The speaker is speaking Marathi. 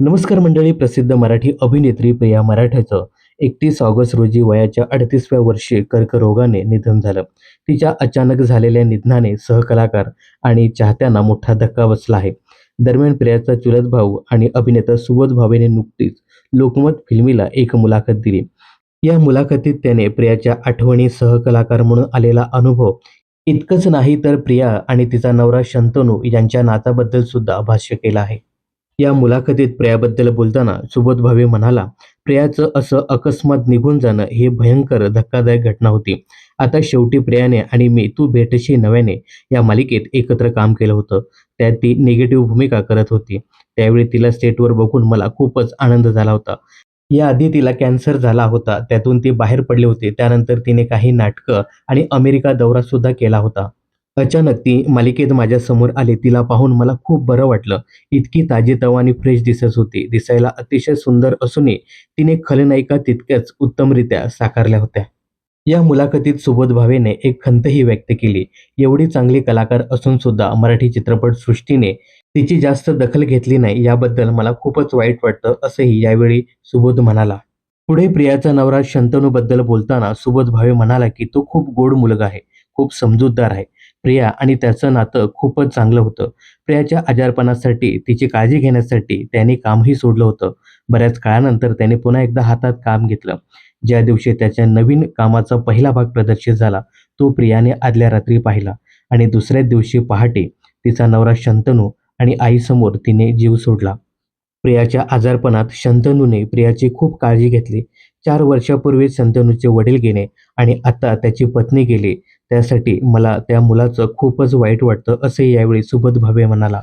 नमस्कार मंडळी प्रसिद्ध मराठी अभिनेत्री प्रिया मराठ्याचं एकतीस ऑगस्ट रोजी वयाच्या अडतीसव्या वर्षी कर्करोगाने निधन झालं. तिच्या अचानक झालेल्या निधनाने सहकलाकार आणि चाहत्यांना मोठा धक्का बसला आहे. दरम्यान प्रियाचा चुलत भाऊ आणि अभिनेता सुबोध भावेने नुकतीच लोकमत फिल्मीला एक मुलाखत दिली. या मुलाखतीत त्याने प्रियाच्या आठवणी सहकलाकार म्हणून आलेला अनुभव इतकंच नाही तर प्रिया आणि तिचा नवरा शंतनू यांच्या नाताबद्दल सुद्धा भाष्य केलं आहे. या मुलाखतीत प्रियाबद्दल बोलताना सुबोध भावे म्हणाला प्रियाचं असं अकस्मात निघून जाणं हे भयंकर धक्कादायक घटना होती. आता शेवटी प्रियाने आणि मी तू भेटशी नव्याने या मालिकेत एकत्र काम केलं होतं. त्यात ती निगेटिव्ह भूमिका करत होती. त्यावेळी तिला सेटवर बघून मला खूपच आनंद झाला होता. याआधी तिला कॅन्सर झाला होता. त्यातून ती बाहेर पडली होती. त्यानंतर तिने काही नाटकं आणि अमेरिका दौरा सुद्धा केला होता. अचानक ती मालिकेत माझ्यासमोर आली. तिला पाहून मला खूप बरं वाटलं. इतकी ताजीतवा आणि फ्रेश दिसत होती. दिसायला अतिशय सुंदर असूनही तिने खलनायिका तितक्याच उत्तमरित्या साकारल्या होत्या. या मुलाखतीत सुबोध भावेने एक खंतही व्यक्त केली. एवढी चांगली कलाकार असून सुद्धा मराठी चित्रपट सृष्टीने तिची जास्त दखल घेतली नाही. याबद्दल मला खूपच वाईट वाटतं असंही यावेळी सुबोध म्हणाला. पुढे प्रियाचा नवरा शंतनूबद्दल बोलताना सुबोध भावे म्हणाला की तो खूप गोड मुलगा आहे खूप समजूतदार आहे. प्रिया आणि त्याचं नातं खूपच चांगलं होतं. प्रियाच्या आजारपणासाठी तिची काळजी घेण्यासाठी त्याने कामही सोडलं होतं. बऱ्याच काळानंतर त्याने पुन्हा एकदा हातात काम घेतलं. ज्या दिवशी त्याच्या नवीन कामाचा पहिला भाग प्रदर्शित झाला तो प्रियाने आदल्या रात्री पाहिला. आणि दुसऱ्या दिवशी पहाटे तिचा नवरा शंतनू आणि आईसमोर तिने जीव सोडला. प्रियाच्या आजारपणात शंतनूने प्रियाची खूप काळजी घेतली. चार वर्षापूर्वी शंतनूचे वडील गेले आणि आता त्याची पत्नी गेली. त्यासाठी मला त्या मुलाचं खूपच वाईट वाटतं असे यावेळी सुबोध भावे म्हणाला.